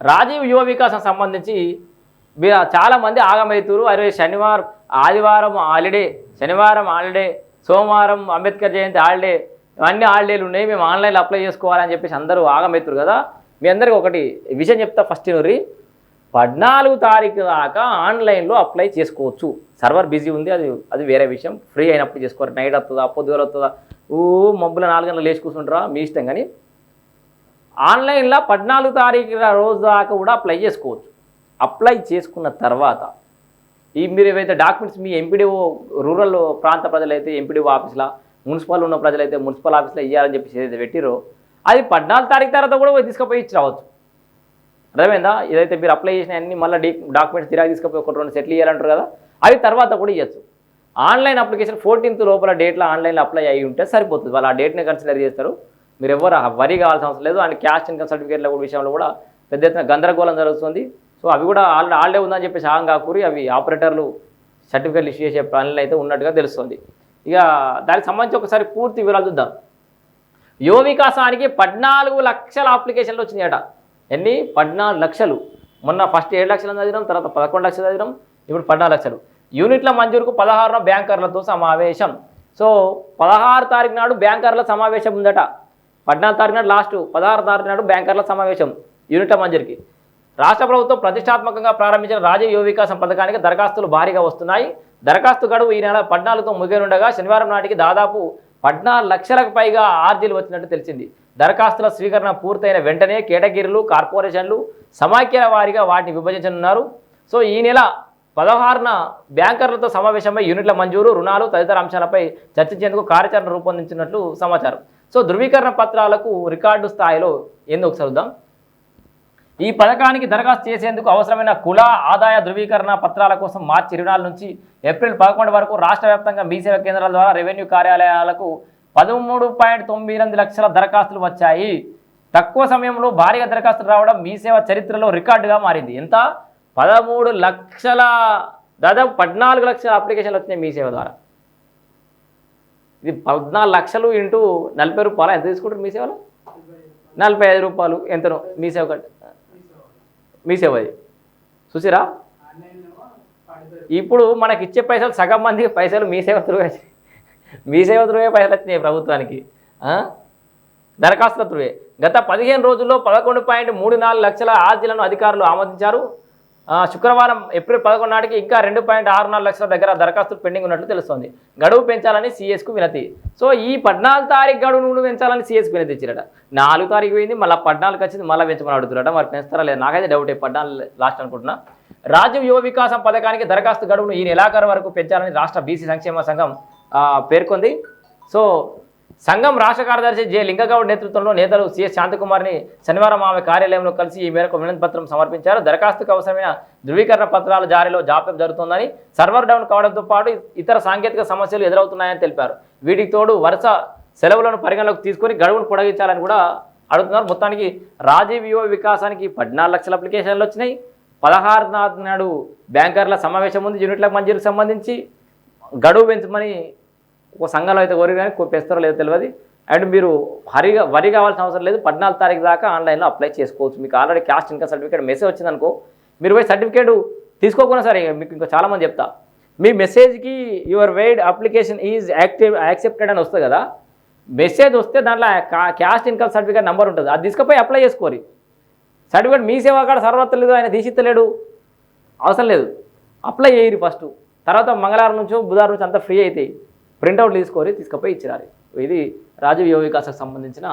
రాజీవ్ యువ వికాసం సంబంధించి చాలామంది ఆగమవుతారు అరే శనివారం ఆదివారం హాలిడే శనివారం హాలిడే సోమవారం అంబేద్కర్ జయంతి హాలిడే ఇవన్నీ హాలిడేలు ఉన్నాయి. మేము ఆన్లైన్లో అప్లై చేసుకోవాలని చెప్పేసి అందరూ ఆగమవుతారు కదా. మీ అందరికీ ఒకటి విషయం చెప్తా ఫస్ట్ నూరి. పద్నాలుగు తారీఖు దాకా ఆన్లైన్లో అప్లై చేసుకోవచ్చు. సర్వర్ బిజీ ఉంది. అది అది వేరే విషయం. ఫ్రీ అయినప్పుడు చేసుకోరు. నైట్ వస్తుందా పొద్దుగల వస్తుందా? ఊ మబ్బుల నాలుగు గంటలు లేచి కూర్చుంటారా? మీ ఇష్టం కానీ ఆన్లైన్లో పద్నాలుగు తారీఖు రోజు దాకా కూడా అప్లై చేసుకోవచ్చు. అప్లై చేసుకున్న తర్వాత ఈ మీరు ఏవైతే డాక్యుమెంట్స్ మీ ఎంపీడీఓ రూరల్ ప్రాంత ప్రజలైతే ఎంపీడీఓ ఆఫీస్లో మున్సిపల్ ఉన్న ప్రజలైతే మున్సిపల్ ఆఫీస్లో ఇవ్వాలని చెప్పేసి ఏదైతే పెట్టిరో అది పద్నాలుగు తారీఖు తర్వాత కూడా పోయి తీసుకుపోయి ఇచ్చి రావచ్చు అర్థమైందా? ఏదైతే మీరు అప్లై చేసిన అన్ని మళ్ళీ డాక్యుమెంట్స్ తిరిగి తీసుకుపోయి ఒక రెండు సెటిల్ చేయాలంటారు కదా అవి తర్వాత కూడా ఇవ్వచ్చు ఆన్లైన్ అప్లికేషన్ ఫోర్టీన్త్ లోపల డేట్లో ఆన్లైన్లో అప్లై అయ్యి ఉంటే సరిపోతుంది. వాళ్ళు ఆ డేట్ని కన్సిడర్ చేస్తారు. మీరు ఎవరు వరి కావాల్సిన అవసరం లేదు. అండ్ క్యాస్ట్ ఇన్కమ్ సర్టిఫికేట్ల కూడా విషయంలో కూడా పెద్ద ఎత్తున గందరగోళం జరుగుతుంది. సో అవి కూడా ఆల్రెడీ ఆల్రెడీ ఉందని చెప్పేసి ఆగం కాకూరి అవి ఆపరేటర్లు సర్టిఫికేట్లు ఇష్యూ చేసే ప్లాన్లు అయితే ఉన్నట్టుగా తెలుస్తుంది. ఇక దానికి సంబంధించి ఒకసారి పూర్తి వివరాలు చూద్దాం. యువ వికాసానికి పద్నాలుగు లక్షల అప్లికేషన్లు వచ్చినాయట. ఎన్ని? పద్నాలుగు లక్షలు. మొన్న ఫస్ట్ ఏడు లక్షలు చదివినాం తర్వాత పదకొండు లక్షలు చదివినాం ఇప్పుడు పద్నాలుగు లక్షలు. యూనిట్ల మంజూరుకు పదహారున బ్యాంకర్లతో సమావేశం. సో పదహారు తారీఖు నాడు బ్యాంకర్ల సమావేశం ఉందట. పద్నాలుగు తారీఖు నాడు లాస్ట్ పదహారు తారీఖు నాడు బ్యాంకర్ల సమావేశం యూనిట్ల మంజరికి. రాష్ట్ర ప్రభుత్వం ప్రతిష్టాత్మకంగా ప్రారంభించిన రాజీవ్ యువ వికాసం పథకానికి దరఖాస్తులు భారీగా వస్తున్నాయి. దరఖాస్తు గడువు ఈ నెల పద్నాలుగుతో ముగియనుండగా శనివారం నాటికి దాదాపు పద్నాలుగు లక్షలకు పైగా ఆర్జీలు వచ్చినట్టు తెలిసింది. దరఖాస్తుల స్వీకరణ పూర్తయిన వెంటనే కేటగిరీలు కార్పొరేషన్లు సమాఖ్యల వారీగా వాటిని విభజించనున్నారు. సో ఈ నెల పదహారున బ్యాంకర్లతో సమావేశమై యూనిట్ల మంజూరు రుణాలు తదితర అంశాలపై చర్చించేందుకు కార్యాచరణ రూపొందించినట్లు సమాచారం. సో ధృవీకరణ పత్రాలకు రికార్డు స్థాయిలో ఏందో ఒకసారి చూద్దాం. ఈ పథకానికి దరఖాస్తు చేసేందుకు అవసరమైన కుల ఆదాయ ధృవీకరణ పత్రాల కోసం మార్చి ఇరవై నుంచి ఏప్రిల్ పదకొండు వరకు రాష్ట్ర వ్యాప్తంగా మీ కేంద్రాల ద్వారా రెవెన్యూ కార్యాలయాలకు పదమూడు పాయింట్ తొమ్మిది ఎనిమిది లక్షల దరఖాస్తులు వచ్చాయి. తక్కువ సమయంలో భారీగా దరఖాస్తులు రావడం మీ సేవ చరిత్రలో రికార్డుగా మారింది. ఎంత? పదమూడు లక్షల దాదాపు పద్నాలుగు లక్షల అప్లికేషన్లు వచ్చినాయి మీ సేవ ద్వారా. ఇది పద్నాలుగు లక్షలు ఇంటూ నలభై రూపాయలు? ఎంత తీసుకుంటారు మీ సేవలో? నలభై ఐదు రూపాయలు. ఎంతనో? మీ సేవ మీ సేవ అది. చూసిరా? ఇప్పుడు మనకి ఇచ్చే పైసలు సగం మందికి పైసలు మీ సేవ త్రువే మీ సేవ త్రువే పైసలు వచ్చినాయి ప్రభుత్వానికి. దరఖాస్తుల త్రువే గత పదిహేను రోజుల్లో పదకొండు పాయింట్ మూడు నాలుగు లక్షల ఆర్జీలను అధికారులు ఆమోదించారు. శుక్రవారం ఏప్రిల్ పదకొండు నాటికి ఇంకా రెండు పాయింట్ ఆరు నాలుగు లక్షల దగ్గర దరఖాస్తులు పెండింగ్ ఉన్నట్లు తెలుస్తోంది. గడువు పెంచాలని సీఎస్కు వినతి. సో ఈ పద్నాలుగు తారీఖు గడువు నుండి పెంచాలని సీఎస్కు వినతి ఇచ్చారట. నాలుగు తారీఖు పోయింది మళ్ళీ పద్నాలుగు వచ్చింది మళ్ళీ పెంచమని అడుగుతున్నారట. మరి పెంచుతారా లేదు? నాకైతే డౌట్ పద్నాలుగు లాస్ట్ అనుకుంటున్నా. రాజ్యం యువ వికాసం పథకానికి దరఖాస్తు గడువును ఈ నెలాఖరు వరకు పెంచాలని రాష్ట్ర బీసీ సంక్షేమ సంఘం పేర్కొంది. సో సంఘం రాష్ట్ర కార్యదర్శి జె. లింగగౌడ్ నేతృత్వంలో నేతలు సిఎస్ శాంతకుమార్ని శనివారం ఆమె కార్యాలయంలో కలిసి ఈ మేరకు వినతి పత్రం సమర్పించారు. దరఖాస్తుకు అవసరమైన ధృవీకరణ పత్రాల జారీలో జాప్యం జరుగుతోందని సర్వర్ డౌన్ కావడంతో పాటు ఇతర సాంకేతిక సమస్యలు ఎదురవుతున్నాయని తెలిపారు. వీటికి తోడు వరుస సెలవులను పరిగణలోకి తీసుకొని గడువును పొడగించాలని కూడా అడుగుతున్నారు. మొత్తానికి రాజీవ్ యువ వికాసానికి పద్నాలుగు లక్షల అప్లికేషన్లు వచ్చినాయి. పదహారు నాడు బ్యాంకర్ల సమావేశం ఉంది. యూనిట్లకు మంజూరుకు సంబంధించి గడువు పెంచమని ఒక సంఘంలో అయితే కోరి కానీ పెస్తారో లేదో తెలియదు. అండ్ మీరు హరిగా వరి కావాల్సిన అవసరం లేదు. పద్నాలుగు తారీఖు దాకా ఆన్లైన్లో అప్లై చేసుకోవచ్చు. మీకు already caste income certificate message వచ్చిందనుకో మీరు పోయి సర్టిఫికేట్ తీసుకోకుండా సరే మీకు ఇంకా చాలామంది చెప్తా. మీ మెసేజ్కి your valid application is active accepted అని వస్తుంది కదా. మెసేజ్ వస్తే దాంట్లో క్యాస్ట్ ఇన్కమ్ సర్టిఫికేట్ నెంబర్ ఉంటుంది. అది తీసుకుపోయి అప్లై చేసుకోరి. సర్టిఫికేట్ మీ సేవా కాడ సర్వత్తలేదు ఆయన తీసిత్తలేడు. అవసరం లేదు. అప్లై చేయరు ఫస్ట్. తర్వాత మంగళవారం నుంచో బుధవారం నుంచి అంతా ఫ్రీ అవుతాయి ప్రింట్అవుట్ తీసుకొని తీసుకుపోయి ఇచ్చిరారు ఇది రాజీవ్ యువ వికాసకు సంబంధించిన